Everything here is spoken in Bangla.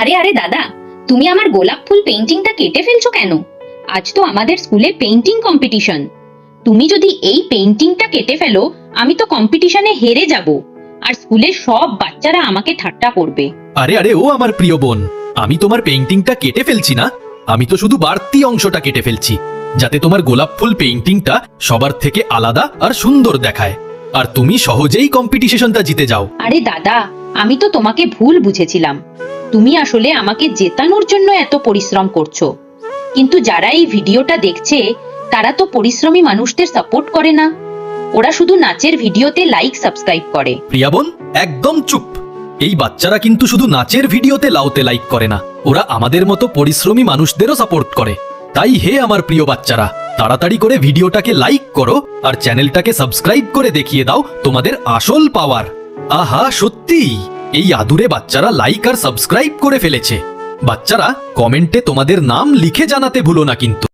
আরে আরে দাদা তুমি আমার গোলাপ ফুল পেইন্টিংটা কেটে ফেলছো কেন? আজ তো আমাদের স্কুলে পেইন্টিং কম্পিটিশন তুমি যদি এই পেইন্টিংটা কেটে ফেলো আমি তো কম্পিটিশনে হেরে যাব। আর স্কুলের সব বাচ্চারা আমাকে ঠাট্টা করবে। আরে আরে ও আমার প্রিয় বোন আমি তোমার পেইন্টিংটা কেটে ফেলছি না। আমি তো শুধু বাড়তি অংশটা কেটে ফেলছি যাতে তোমার গোলাপ ফুল পেইন্টিংটা সবার থেকে আলাদা আর সুন্দর দেখায়। আর তুমি সহজেই কম্পিটিশনটা জিতে যাও। আরে দাদা আমি তো তোমাকে ভুল বুঝেছিলাম। তুমি আসলে আমাকে জেতানোর জন্য এত পরিশ্রম করছ। কিন্তু যারা এই ভিডিওটা দেখছে, তারা তো পরিশ্রমী মানুষদের সাপোর্ট করে না। ওরা শুধু নাচের ভিডিওতে লাইক সাবস্ক্রাইব করে। প্রিয়া বোন, একদম চুপ। এই বাচ্চারা কিন্তু শুধু নাচের ভিডিওতে লাউতে লাইক করে না। ওরা আমাদের মতো পরিশ্রমী মানুষদেরও সাপোর্ট করে। তাই হে আমার প্রিয় বাচ্চারা, তাড়াতাড়ি করে ভিডিওটাকে লাইক করো আর চ্যানেলটাকে সাবস্ক্রাইব করে দেখিয়ে দাও তোমাদের আসল পাওয়ার আহা সত্যি এই আদুরে বাচ্চারা লাইক আর সাবস্ক্রাইব করে ফেলেছে। বাচ্চারা কমেন্টে তোমাদের নাম লিখে জানাতে ভুলো না কিন্তু।